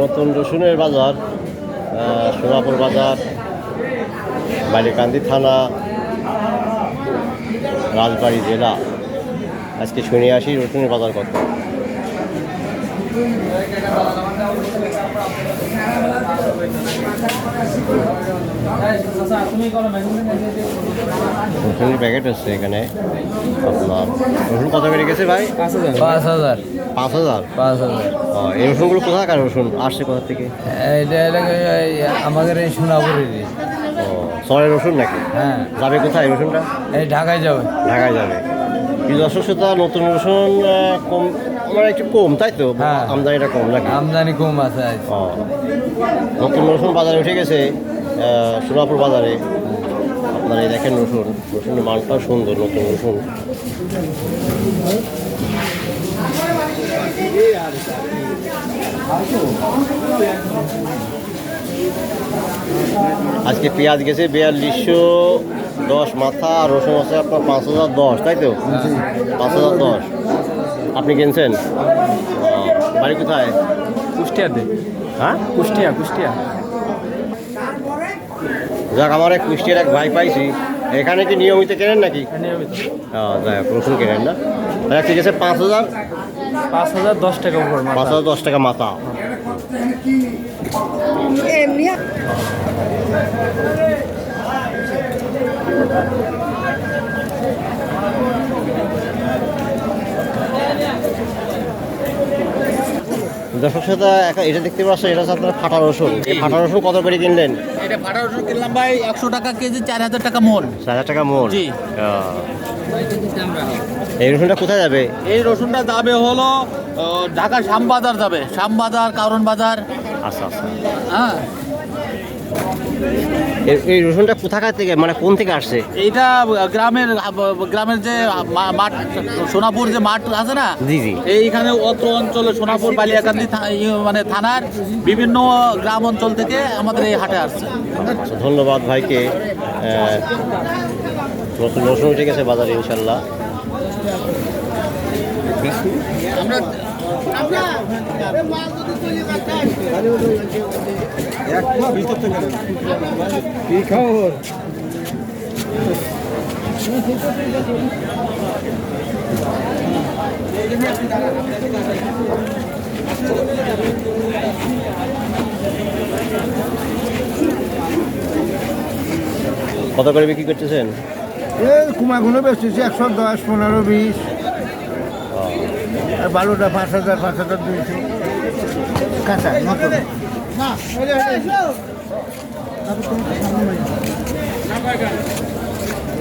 নতুন রসুনের বাজার সোনাপুর বাজার বালিকান্দি থানা, রাজবাড়ি জেলা। আজকে শুনে আসি রসুনের বাজার কত। রসুনের প্যাকেট হচ্ছে এখানে। আপনার রসুন কত করে গেছে ভাই? পাঁচ হাজার। পাঁচ হাজার? পাঁচ হাজার। ও, এই রসুনগুলো কোথাকার রসুন? আসছে কোথা থেকে? এটা আমাদের এই সোনাপুরেরই। ও সরের রসুন নাকি? হ্যাঁ। যাবে কোথায় রসুনটা? এই ঢাকায় যাবে। ঢাকায় যাবে। নতুন রসুন কম মানে একটু কম তাই তো? হ্যাঁ। আমদানিটা কম নাকি? আমদানি কম আছে আজ। ও। নতুন রসুন বাজারে উঠে গেছে আহ, সোনাপুর বাজারে। আপনারা এই দেখেন রসুন রসুনের মানটাও সুন্দর নতুন রসুন। আজকে পেঁয়াজ গেছে বিয়াল্লিশশো দশ মাথা আর রসুন আছে আপনার পাঁচ হাজার দশ তাই তো? পাঁচ হাজার দশ। আপনি কিনছেন? বাড়ি কোথায়? কুষ্টিয়াতে। হ্যাঁ? কুষ্টিয়া কুষ্টিয়া। যাক আমার এক কুষ্টিয়ার এক ভাই পাইছি। এখানে কি নিয়মিত কেনেন নাকি? যাই হোক রসুন কেনেন না। তাহলে ঠিক আছে পাঁচ হাজার পাঁচ হাজার দশ টাকা পাঁচ হাজার দশ টাকা মাথা। দর্শক সাথে একটা- এটা দেখতে পাচ্ছ এটা হচ্ছে আপনার ফাটা রসুন। এই ফাটা রসুন কত করে কিনলেন? এটা ফাটা রসুন কিনলাম ভাই একশো টাকা কেজি চার হাজার টাকা মন চার হাজার টাকা মোট জি। এই রসুনটা কোথায় যাবে? এই রসুনটা যাবে হলো ঢাকা শ্যামবাজার যাবে। শ্যামবাজার কারণ বাজার। আচ্ছা আচ্ছা। হ্যাঁ। এই- রসুনটা কোথাকার থেকে মানে কোন থেকে আসছে? এইটা গ্রামের গ্রামের যে মা- মাঠ সোনাপুর যে মাঠ আছে না? জি জি। এইখানে অত্র অঞ্চলে সোনাপুর বালিয়াকান্দি থা- ই- মানে থানার বিভিন্ন গ্রাম অঞ্চল থেকে আমাদের এই হাটে আসছে। আচ্ছা, ধন্যবাদ ভাইকে। রসুন উঠে গেছে বাজারে ইনশাল্লাহ। আমরা কত করে বিক্রি করতেছেন? এই কুমাগুলো বেচতেছি একশো দশ পনেরো বিশ। বালুটা পাঁচ হাজার পাঁচ হাজার দুইশো। কাঁচা